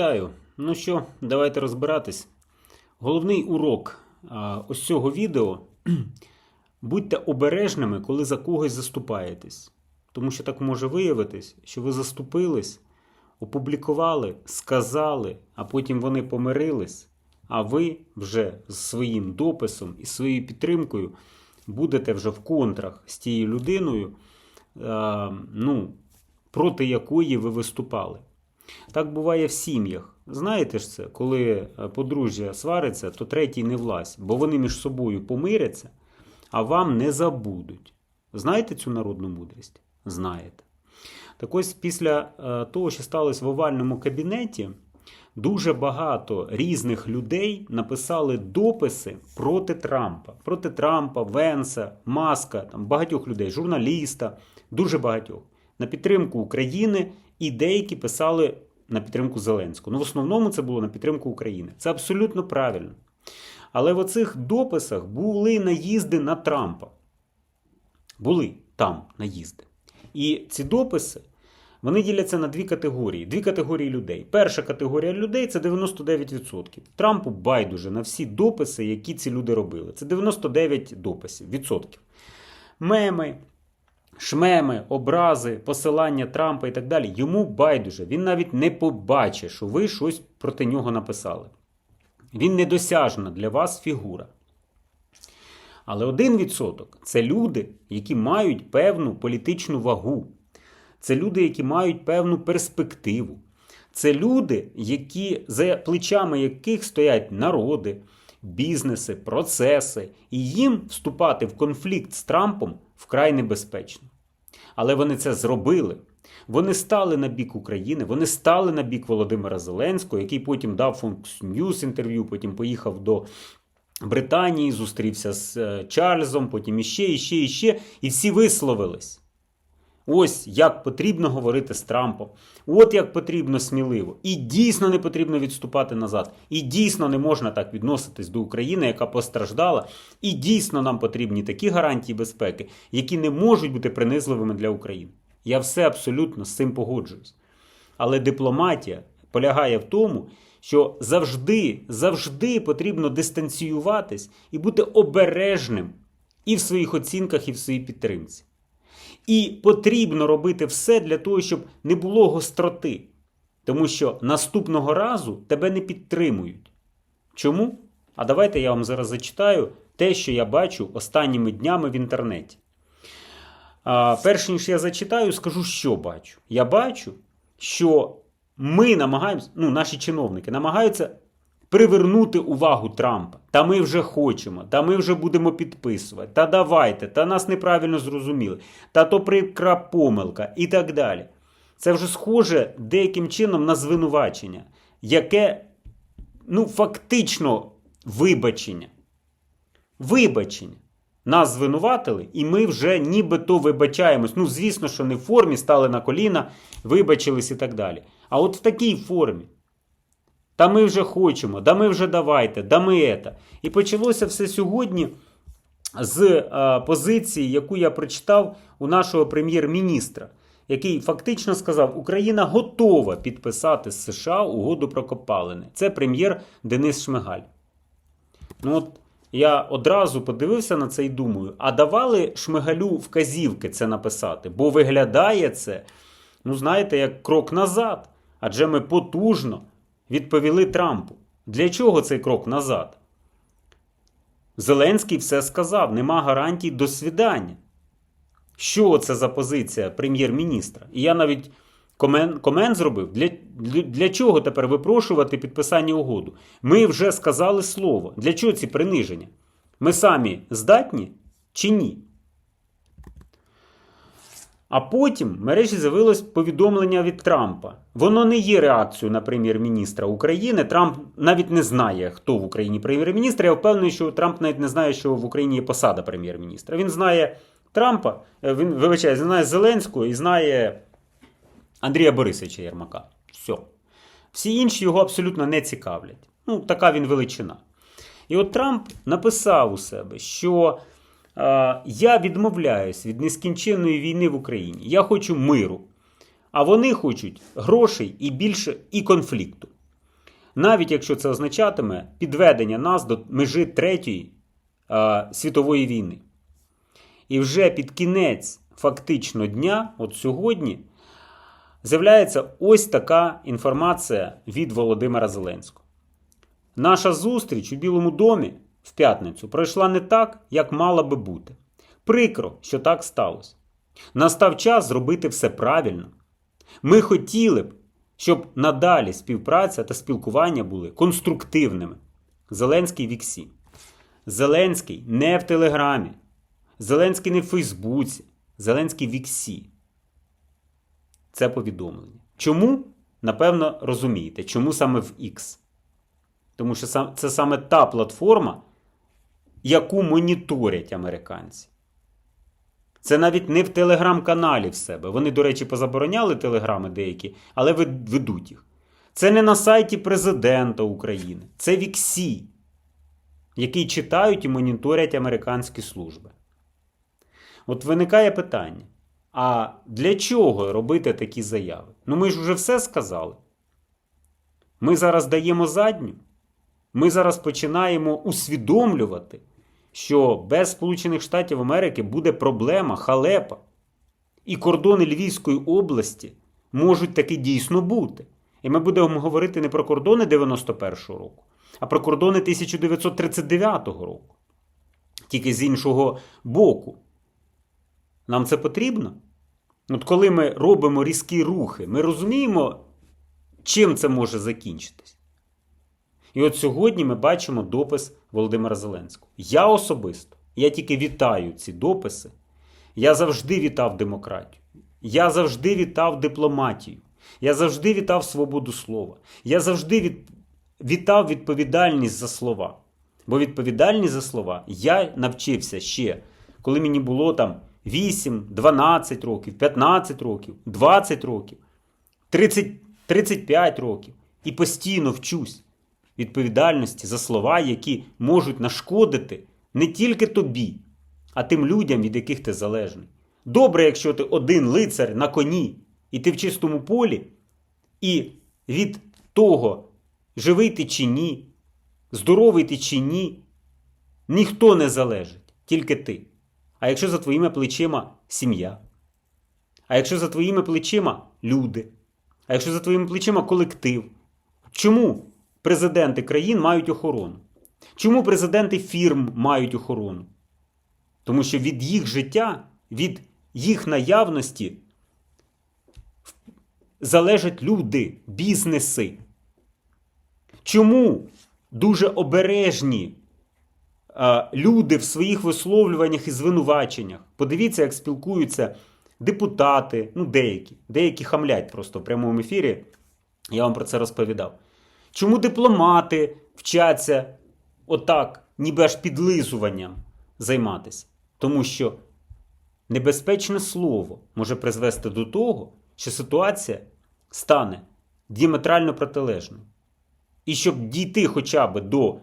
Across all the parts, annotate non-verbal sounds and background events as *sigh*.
Вітаю! Ну що, давайте розбиратись. Головний урок ось цього відео. *clears throat* Будьте обережними, коли за когось заступаєтесь. Тому що так може виявитись, що ви заступились, опублікували, сказали, а потім вони помирились, а ви вже з своїм дописом і своєю підтримкою будете вже в контрах з тією людиною, ну, проти якої ви виступали. Так буває в сім'ях. Знаєте ж це, коли е, подружжя свариться, то третій не влазь, бо вони між собою помиряться, а вам не забудуть. Знаєте цю народну мудрість? Знаєте. Так ось після е, того, що сталося в овальному кабінеті, дуже багато різних людей написали дописи проти Трампа, проти Трампа, Венса, Маска, там багатьох людей, журналіста, дуже багатьох на підтримку України, і деякі писали на підтримку Зеленського. Ну, в основному це було на підтримку України. Це абсолютно правильно. Але в оцих дописах були наїзди на Трампа. Були там наїзди. І ці дописи вони діляться на дві категорії. Дві категорії людей. Перша категорія людей це 99%. Трампу байдуже на всі дописи, які ці люди робили. Це 99 дописів, відсотків. Меми, шмеми, образи, посилання Трампа і так далі. Йому байдуже. Він навіть не побачить, що ви щось проти нього написали. Він недосяжна для вас фігура. Але 1% це люди, які мають певну політичну вагу. Це люди, які мають певну перспективу. Це люди, які, за плечами яких стоять народи, бізнеси, процеси, і їм вступати в конфлікт з Трампом вкрай небезпечно. Але вони це зробили. Вони стали на бік України, вони стали на бік Володимира Зеленського, який потім дав Fox News інтерв'ю, потім поїхав до Британії, зустрівся з е, Чарльзом, потім іще, іще, іще, і всі висловились. Ось як потрібно говорити з Трампом. От як потрібно сміливо. І дійсно не потрібно відступати назад. І дійсно не можна так відноситись до України, яка постраждала. І дійсно нам потрібні такі гарантії безпеки, які не можуть бути принизливими для України. Я все абсолютно з цим погоджуюсь. Але дипломатія полягає в тому, що завжди, завжди потрібно дистанціюватись і бути обережним і в своїх оцінках, і в своїй підтримці. І потрібно робити все для того, щоб не було гостроти. Тому що наступного разу тебе не підтримують. Чому? А давайте я вам зараз зачитаю те, що я бачу останніми днями в інтернеті. А, Перш ніж я зачитаю, скажу, що бачу. Я бачу, що ми намагаємося, ну, наші чиновники намагаються привернути увагу Трампа. Та ми вже хочемо, та ми вже будемо підписувати, та давайте, та нас неправильно зрозуміли, та то прикра помилка і так далі. Це вже схоже деяким чином на звинувачення, яке ну, фактично вибачення. Вибачення. Нас звинуватили, і ми вже нібито вибачаємось. Ну, звісно, що не в формі, стали на коліна, вибачились і так далі. А от в такій формі. Та ми вже хочемо, да ми вже давайте, да ми ета. І почалося все сьогодні з е, позиції, яку я прочитав у нашого прем'єр-міністра, який фактично сказав, Україна готова підписати з США угоду про копалини. Це прем'єр Денис Шмигаль. Ну от я одразу подивився на це і думаю, а давали Шмигалю вказівки це написати, бо виглядає це, ну знаєте, як крок назад. Адже ми потужно відповіли Трампу. Для чого цей крок назад? Зеленський все сказав, нема гарантій до свідання. Що це за позиція прем'єр-міністра? І я навіть комент, комент зробив, для, для, для чого тепер випрошувати підписання угоду? Ми вже сказали слово. Для чого ці приниження? Ми самі здатні чи ні? А потім в мережі з'явилось повідомлення від Трампа. Воно не є реакцією на прем'єр-міністра України. Трамп навіть не знає, хто в Україні прем'єр-міністр. Я впевнений, що Трамп навіть не знає, що в Україні є посада прем'єр-міністра. Він знає Трампа, е, він вибачає, знає Зеленського і знає Андрія Борисовича Єрмака. Все. Всі інші його абсолютно не цікавлять. Ну, така він величина. І от Трамп написав у себе, що я відмовляюсь від нескінченної війни в Україні. Я хочу миру. А вони хочуть грошей і більше і конфлікту. навіть якщо це означатиме підведення нас до межі Третьої е, світової війни. І вже під кінець фактично дня, от сьогодні, з'являється ось така інформація від Володимира Зеленського. Наша зустріч у Білому домі в п'ятницю пройшла не так, як мала би бути. Прикро, що так сталося. Настав час зробити все правильно. Ми хотіли б, щоб надалі співпраця та спілкування були конструктивними. Зеленський в Іксі. Зеленський не в Телеграмі. Зеленський не в Фейсбуці. Зеленський в Іксі. Це повідомлення. Чому? Напевно, розумієте, чому саме в X? Тому що це саме та платформа, яку моніторять американці. Це навіть не в телеграм-каналі в себе. Вони, до речі, позабороняли телеграми деякі, але ведуть їх. Це не на сайті президента України, це в Іксі, який читають і моніторять американські служби. От виникає питання: а для чого робити такі заяви? Ну ми ж вже все сказали. Ми зараз даємо задню. Ми зараз починаємо усвідомлювати, що без Сполучених Штатів Америки буде проблема, халепа. І кордони Львівської області можуть таки дійсно бути. І ми будемо говорити не про кордони 91-го року, а про кордони 1939 року. Тільки з іншого боку. Нам це потрібно? От коли ми робимо різкі рухи, ми розуміємо, чим це може закінчитись. І от сьогодні ми бачимо допис Володимира Зеленського. Я особисто, я тільки вітаю ці дописи. Я завжди вітав демократію. Я завжди вітав дипломатію. Я завжди вітав свободу слова. Я завжди від... вітав відповідальність за слова. Бо відповідальність за слова я навчився ще, коли мені було там 8, 12 років, 15 років, 20 років, 30, 35 років. І постійно вчусь відповідальності за слова, які можуть нашкодити не тільки тобі, а тим людям, від яких ти залежний. Добре, якщо ти один лицар на коні, і ти в чистому полі, і від того, живий ти чи ні, здоровий ти чи ні, ніхто не залежить, тільки ти. А якщо за твоїми плечима сім'я, а якщо за твоїми плечима люди, а якщо за твоїми плечима колектив, чому президенти країн мають охорону? Чому президенти фірм мають охорону? Тому що від їх життя, від їх наявності залежать люди, бізнеси. Чому дуже обережні люди в своїх висловлюваннях і звинуваченнях? Подивіться, як спілкуються депутати, ну деякі, деякі хамлять просто в прямому ефірі. Я вам про це розповідав. Чому дипломати вчаться отак, ніби аж підлизуванням займатися? Тому що небезпечне слово може призвести до того, що ситуація стане діаметрально протилежною. І щоб дійти хоча б до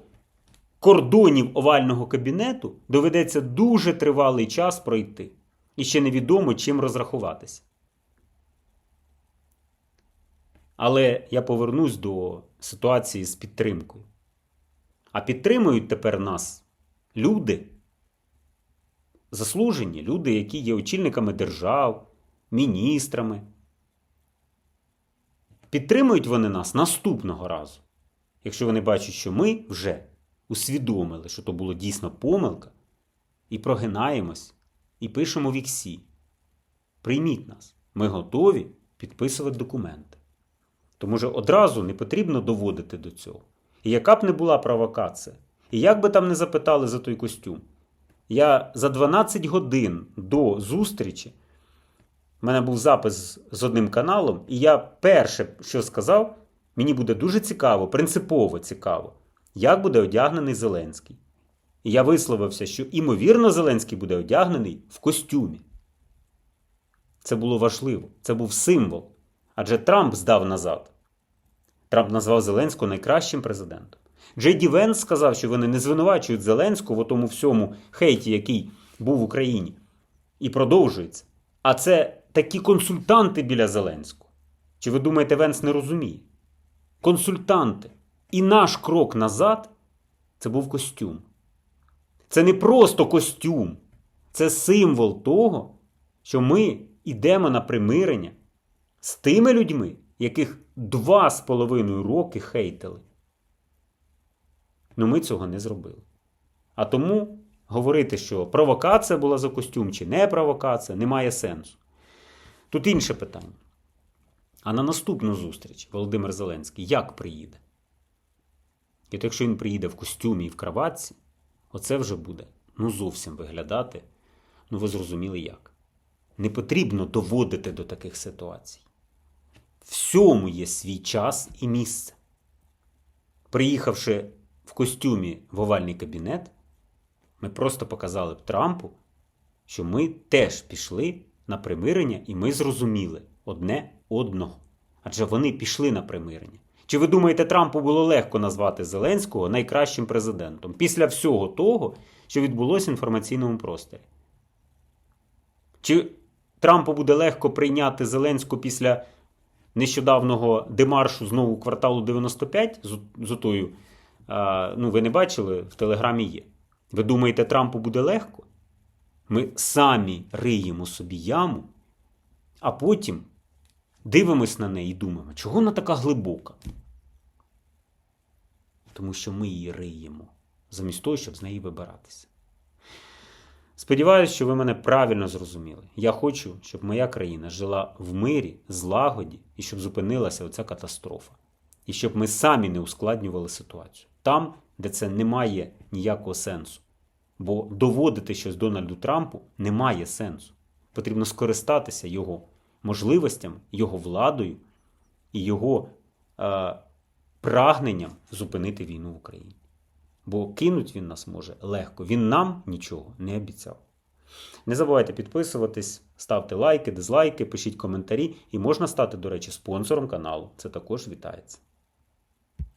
кордонів овального кабінету, доведеться дуже тривалий час пройти. І ще невідомо чим розрахуватися. Але я повернусь до ситуації з підтримкою. А підтримують тепер нас люди, заслужені, люди, які є очільниками держав, міністрами. Підтримують вони нас наступного разу, якщо вони бачать, що ми вже усвідомили, що то було дійсно помилка, і прогинаємось, і пишемо в іксі. Прийміть нас, ми готові підписувати документи. Тому що одразу не потрібно доводити до цього. І яка б не була провокація, і як би там не запитали за той костюм, я за 12 годин до зустрічі, в мене був запис з одним каналом, і я перше, що сказав, мені буде дуже цікаво, принципово цікаво, як буде одягнений Зеленський. І я висловився, що, імовірно, Зеленський буде одягнений в костюмі. Це було важливо, це був символ. Адже Трамп здав назад. Трамп назвав Зеленського найкращим президентом. Джей Ді Венс сказав, що вони не звинувачують Зеленського в тому всьому хейті, який був в Україні. І продовжується. А це такі консультанти біля Зеленського. Чи ви думаєте, Венс не розуміє? Консультанти. І наш крок назад це був костюм. Це не просто костюм, це символ того, що ми йдемо на примирення з тими людьми, яких два з половиною роки хейтили. Ну ми цього не зробили. А тому говорити, що провокація була за костюм чи не провокація, немає сенсу. Тут інше питання. А на наступну зустріч Володимир Зеленський як приїде? І от якщо він приїде в костюмі і в краватці, оце вже буде ну зовсім виглядати. Ну ви зрозуміли як. Не потрібно доводити до таких ситуацій. Всьому є свій час і місце. Приїхавши в костюмі в овальний кабінет, ми просто показали б Трампу, що ми теж пішли на примирення і ми зрозуміли одне одного. Адже вони пішли на примирення. Чи ви думаєте, Трампу було легко назвати Зеленського найкращим президентом після всього того, що відбулося в інформаційному просторі? Чи Трампу буде легко прийняти Зеленського після нещодавнього демаршу знову кварталу 95 з, отою, ну ви не бачили, в Телеграмі є. Ви думаєте, Трампу буде легко? Ми самі риємо собі яму, а потім дивимось на неї і думаємо, чого вона така глибока? Тому що ми її риємо, замість того, щоб з неї вибиратися. Сподіваюсь, що ви мене правильно зрозуміли. Я хочу, щоб моя країна жила в мирі, злагоді і щоб зупинилася оця катастрофа. І щоб ми самі не ускладнювали ситуацію. Там, де це не має ніякого сенсу. Бо доводити щось Дональду Трампу немає сенсу. Потрібно скористатися його можливостями, його владою і його е, прагненням зупинити війну в Україні. Бо кинуть він нас може легко. Він нам нічого не обіцяв. Не забувайте підписуватись, ставте лайки, дизлайки, пишіть коментарі і можна стати, до речі, спонсором каналу. Це також вітається.